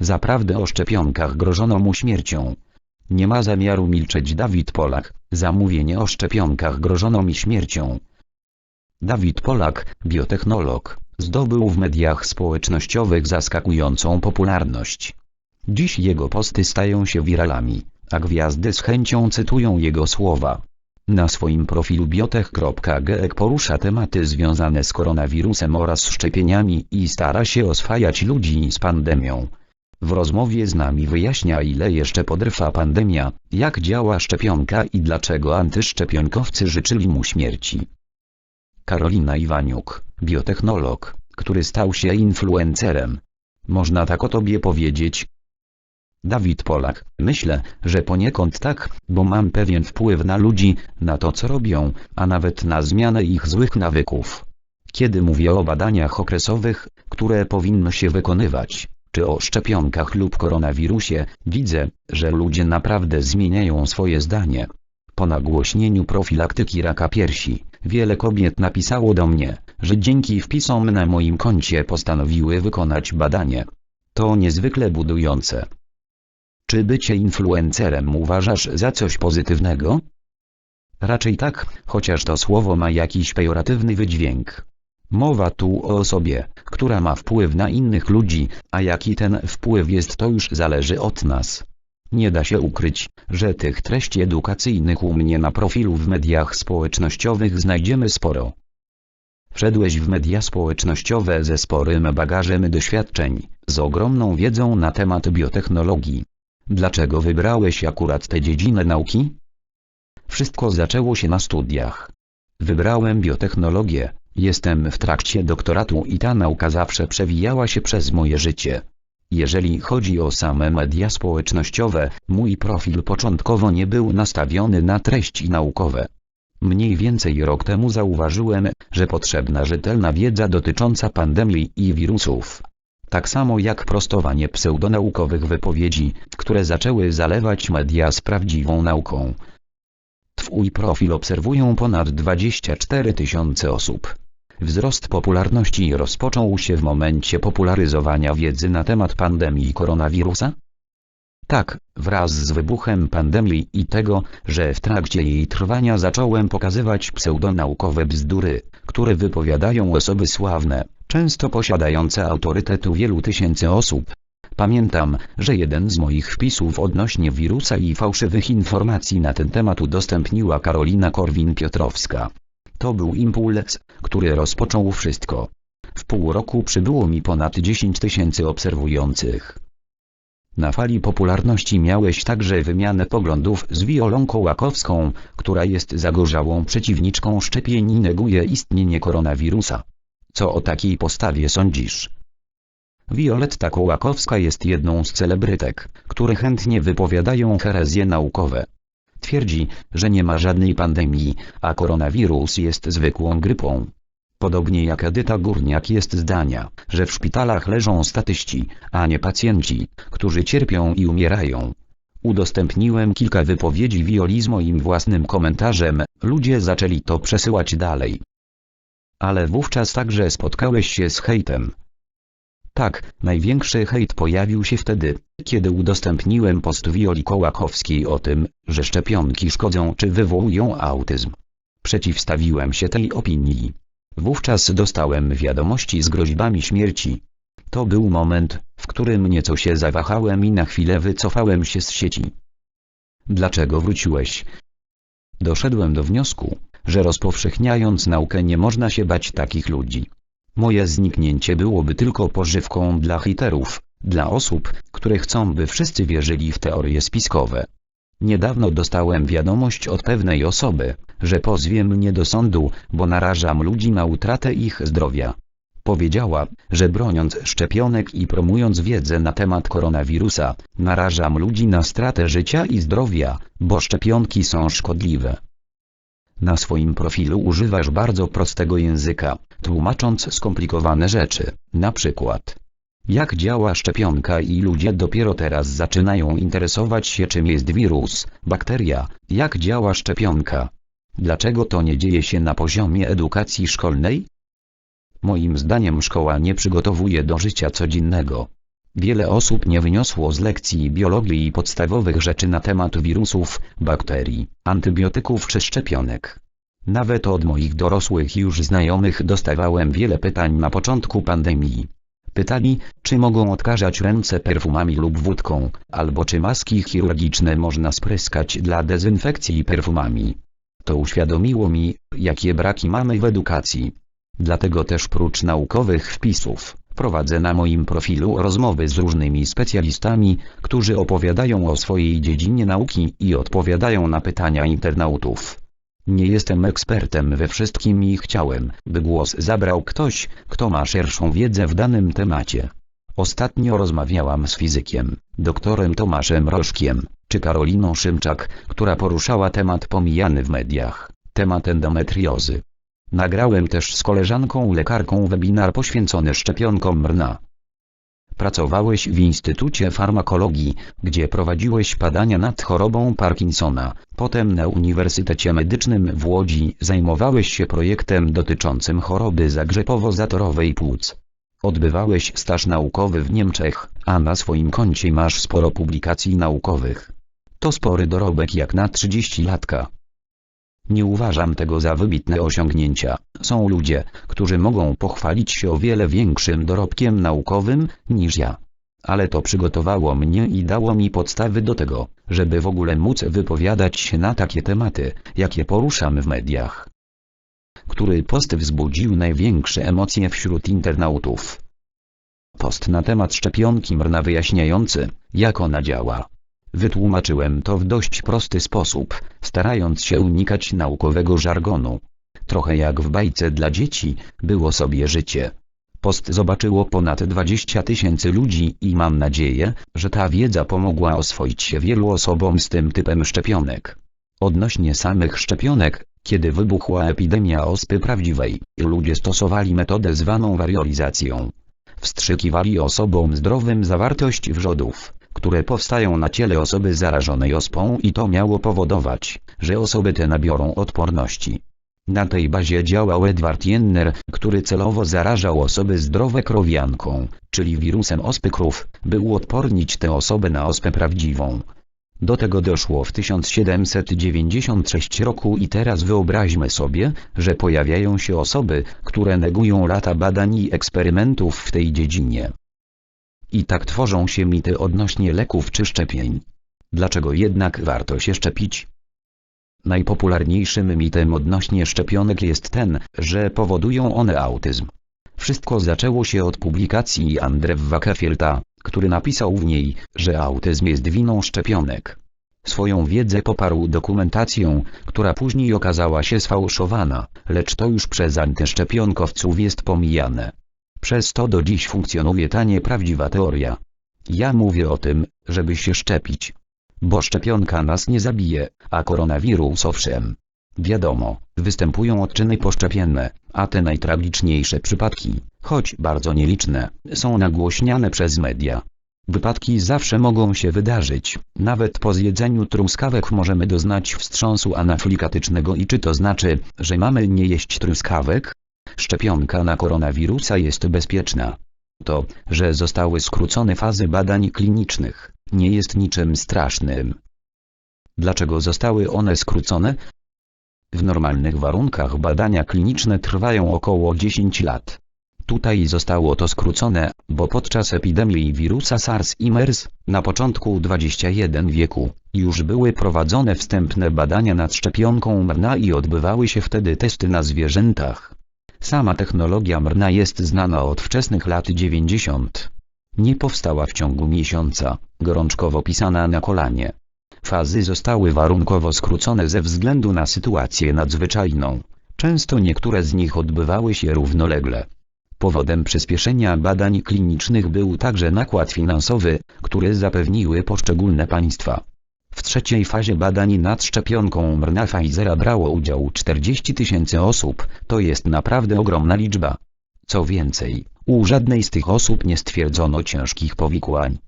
Zaprawdę o szczepionkach grożono mu śmiercią. Nie ma zamiaru milczeć Dawid Polak, zamówienie o szczepionkach grożono mi śmiercią. Dawid Polak, biotechnolog, zdobył w mediach społecznościowych zaskakującą popularność. Dziś jego posty stają się wiralami, a gwiazdy z chęcią cytują jego słowa. Na swoim profilu biotech.geek porusza tematy związane z koronawirusem oraz szczepieniami i stara się oswajać ludzi z pandemią. W rozmowie z nami wyjaśnia ile jeszcze potrwa pandemia, jak działa szczepionka i dlaczego antyszczepionkowcy życzyli mu śmierci. Karolina Iwaniuk, biotechnolog, który stał się influencerem. Można tak o tobie powiedzieć? Dawid Polak, myślę, że poniekąd tak, bo mam pewien wpływ na ludzi, na to co robią, a nawet na zmianę ich złych nawyków. Kiedy mówię o badaniach okresowych, które powinno się wykonywać, czy o szczepionkach lub koronawirusie, widzę, że ludzie naprawdę zmieniają swoje zdanie. Po nagłośnieniu profilaktyki raka piersi, wiele kobiet napisało do mnie, że dzięki wpisom na moim koncie postanowiły wykonać badanie. To niezwykle budujące. Czy bycie influencerem uważasz za coś pozytywnego? Raczej tak, chociaż to słowo ma jakiś pejoratywny wydźwięk. Mowa tu o osobie, która ma wpływ na innych ludzi, a jaki ten wpływ jest to już zależy od nas. Nie da się ukryć, że tych treści edukacyjnych u mnie na profilu w mediach społecznościowych znajdziemy sporo. Wszedłeś w media społecznościowe ze sporym bagażem doświadczeń, z ogromną wiedzą na temat biotechnologii. Dlaczego wybrałeś akurat tę dziedzinę nauki? Wszystko zaczęło się na studiach. Wybrałem biotechnologię, jestem w trakcie doktoratu i ta nauka zawsze przewijała się przez moje życie. Jeżeli chodzi o same media społecznościowe, mój profil początkowo nie był nastawiony na treści naukowe. Mniej więcej rok temu zauważyłem, że potrzebna rzetelna wiedza dotycząca pandemii i wirusów. Tak samo jak prostowanie pseudonaukowych wypowiedzi, które zaczęły zalewać media z prawdziwą nauką. Twój profil obserwują ponad 24 tysiące osób. Wzrost popularności rozpoczął się w momencie popularyzowania wiedzy na temat pandemii koronawirusa? Tak, wraz z wybuchem pandemii i tego, że w trakcie jej trwania zacząłem pokazywać pseudonaukowe bzdury, które wypowiadają osoby sławne, często posiadające autorytet u wielu tysięcy osób. Pamiętam, że jeden z moich wpisów odnośnie wirusa i fałszywych informacji na ten temat udostępniła Karolina Korwin-Piotrowska. To był impuls, który rozpoczął wszystko. W pół roku przybyło mi ponad 10 tysięcy obserwujących. Na fali popularności miałeś także wymianę poglądów z Wiolą Kołakowską, która jest zagorzałą przeciwniczką szczepień i neguje istnienie koronawirusa. Co o takiej postawie sądzisz? Violetta Kołakowska jest jedną z celebrytek, które chętnie wypowiadają herezje naukowe. Twierdzi, że nie ma żadnej pandemii, a koronawirus jest zwykłą grypą. Podobnie jak Edyta Górniak jest zdania, że w szpitalach leżą statyści, a nie pacjenci, którzy cierpią i umierają. Udostępniłem kilka wypowiedzi Violi z moim własnym komentarzem, ludzie zaczęli to przesyłać dalej. Ale wówczas także spotkałeś się z hejtem. Tak, największy hejt pojawił się wtedy, kiedy udostępniłem post Wioli Kołakowskiej o tym, że szczepionki szkodzą czy wywołują autyzm. Przeciwstawiłem się tej opinii. Wówczas dostałem wiadomości z groźbami śmierci. To był moment, w którym nieco się zawahałem i na chwilę wycofałem się z sieci. Dlaczego wróciłeś? Doszedłem do wniosku, że rozpowszechniając naukę nie można się bać takich ludzi. Moje zniknięcie byłoby tylko pożywką dla hejterów, dla osób, które chcą by wszyscy wierzyli w teorie spiskowe. Niedawno dostałem wiadomość od pewnej osoby, że pozwie mnie do sądu, bo narażam ludzi na utratę ich zdrowia. Powiedziała, że broniąc szczepionek i promując wiedzę na temat koronawirusa, narażam ludzi na stratę życia i zdrowia, bo szczepionki są szkodliwe. Na swoim profilu używasz bardzo prostego języka, tłumacząc skomplikowane rzeczy, na przykład jak działa szczepionka i ludzie dopiero teraz zaczynają interesować się czym jest wirus, bakteria, jak działa szczepionka. Dlaczego to nie dzieje się na poziomie edukacji szkolnej? Moim zdaniem szkoła nie przygotowuje do życia codziennego. Wiele osób nie wyniosło z lekcji biologii podstawowych rzeczy na temat wirusów, bakterii, antybiotyków czy szczepionek. Nawet od moich dorosłych już znajomych dostawałem wiele pytań na początku pandemii. Pytali, czy mogą odkażać ręce perfumami lub wódką, albo czy maski chirurgiczne można spryskać dla dezynfekcji perfumami. To uświadomiło mi, jakie braki mamy w edukacji. Dlatego też prócz naukowych wpisów, prowadzę na moim profilu rozmowy z różnymi specjalistami, którzy opowiadają o swojej dziedzinie nauki i odpowiadają na pytania internautów. Nie jestem ekspertem we wszystkim i chciałem, by głos zabrał ktoś, kto ma szerszą wiedzę w danym temacie. Ostatnio rozmawiałam z fizykiem, doktorem Tomaszem Rożkiem, czy Karoliną Szymczak, która poruszała temat pomijany w mediach, temat endometriozy. Nagrałem też z koleżanką lekarką webinar poświęcony szczepionkom RNA. Pracowałeś w Instytucie Farmakologii, gdzie prowadziłeś badania nad chorobą Parkinsona. Potem na Uniwersytecie Medycznym w Łodzi zajmowałeś się projektem dotyczącym choroby zagrzepowo-zatorowej płuc. Odbywałeś staż naukowy w Niemczech, a na swoim koncie masz sporo publikacji naukowych. To spory dorobek jak na 30 latka. Nie uważam tego za wybitne osiągnięcia. Są ludzie, którzy mogą pochwalić się o wiele większym dorobkiem naukowym niż ja. Ale to przygotowało mnie i dało mi podstawy do tego, żeby w ogóle móc wypowiadać się na takie tematy, jakie poruszam w mediach. Który post wzbudził największe emocje wśród internautów? Post na temat szczepionki mrna wyjaśniający, jak ona działa. Wytłumaczyłem to w dość prosty sposób, starając się unikać naukowego żargonu. Trochę jak w bajce dla dzieci, było sobie życie. Post zobaczyło ponad 20 tysięcy ludzi i mam nadzieję, że ta wiedza pomogła oswoić się wielu osobom z tym typem szczepionek. Odnośnie samych szczepionek, kiedy wybuchła epidemia ospy prawdziwej, ludzie stosowali metodę zwaną wariolizacją. Wstrzykiwali osobom zdrowym zawartość wrzodów, które powstają na ciele osoby zarażonej ospą i to miało powodować, że osoby te nabiorą odporności. Na tej bazie działał Edward Jenner, który celowo zarażał osoby zdrowe krowianką, czyli wirusem ospy krów, by uodpornić tę osobę na ospę prawdziwą. Do tego doszło w 1796 roku i teraz wyobraźmy sobie, że pojawiają się osoby, które negują lata badań i eksperymentów w tej dziedzinie. I tak tworzą się mity odnośnie leków czy szczepień. Dlaczego jednak warto się szczepić? Najpopularniejszym mitem odnośnie szczepionek jest ten, że powodują one autyzm. Wszystko zaczęło się od publikacji Andrew Wackefielda, który napisał w niej, że autyzm jest winą szczepionek. Swoją wiedzę poparł dokumentacją, która później okazała się sfałszowana, lecz to już przez antyszczepionkowców jest pomijane. Przez to do dziś funkcjonuje ta nieprawdziwa teoria. Ja mówię o tym, żeby się szczepić. Bo szczepionka nas nie zabije, a koronawirus owszem. Wiadomo, występują odczyny poszczepienne, a te najtragiczniejsze przypadki, choć bardzo nieliczne, są nagłośniane przez media. Wypadki zawsze mogą się wydarzyć, nawet po zjedzeniu truskawek możemy doznać wstrząsu anaflikatycznego i czy to znaczy, że mamy nie jeść truskawek? Szczepionka na koronawirusa jest bezpieczna. To, że zostały skrócone fazy badań klinicznych, nie jest niczym strasznym. Dlaczego zostały one skrócone? W normalnych warunkach badania kliniczne trwają około 10 lat. Tutaj zostało to skrócone, bo podczas epidemii wirusa SARS i MERS, na początku XXI wieku, już były prowadzone wstępne badania nad szczepionką mRNA i odbywały się wtedy testy na zwierzętach. Sama technologia mRNA jest znana od wczesnych lat 90. Nie powstała w ciągu miesiąca, gorączkowo pisana na kolanie. Fazy zostały warunkowo skrócone ze względu na sytuację nadzwyczajną. Często niektóre z nich odbywały się równolegle. Powodem przyspieszenia badań klinicznych był także nakład finansowy, który zapewniły poszczególne państwa. W trzeciej fazie badań nad szczepionką mRNA Pfizera brało udział 40 tysięcy osób, to jest naprawdę ogromna liczba. Co więcej, u żadnej z tych osób nie stwierdzono ciężkich powikłań.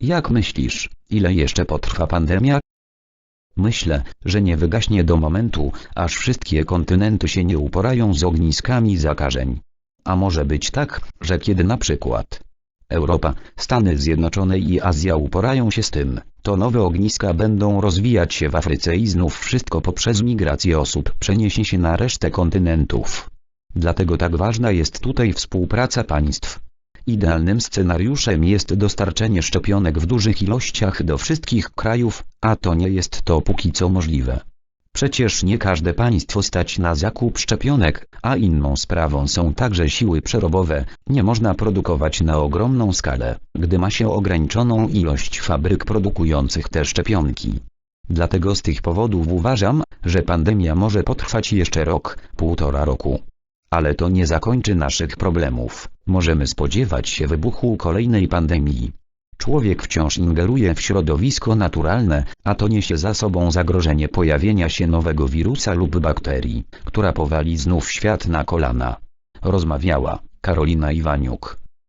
Jak myślisz, ile jeszcze potrwa pandemia? Myślę, że nie wygaśnie do momentu, aż wszystkie kontynenty się nie uporają z ogniskami zakażeń. A może być tak, że kiedy na przykład Europa, Stany Zjednoczone i Azja uporają się z tym, to nowe ogniska będą rozwijać się w Afryce i znów wszystko poprzez migrację osób przeniesie się na resztę kontynentów. Dlatego tak ważna jest tutaj współpraca państw. Idealnym scenariuszem jest dostarczenie szczepionek w dużych ilościach do wszystkich krajów, a to nie jest to póki co możliwe. Przecież nie każde państwo stać na zakup szczepionek, a inną sprawą są także siły przerobowe, nie można produkować na ogromną skalę, gdy ma się ograniczoną ilość fabryk produkujących te szczepionki. Dlatego z tych powodów uważam, że pandemia może potrwać jeszcze rok, półtora roku. Ale to nie zakończy naszych problemów, możemy spodziewać się wybuchu kolejnej pandemii. Człowiek wciąż ingeruje w środowisko naturalne, a to niesie za sobą zagrożenie pojawienia się nowego wirusa lub bakterii, która powali znów świat na kolana. Rozmawiała Karolina Iwaniuk.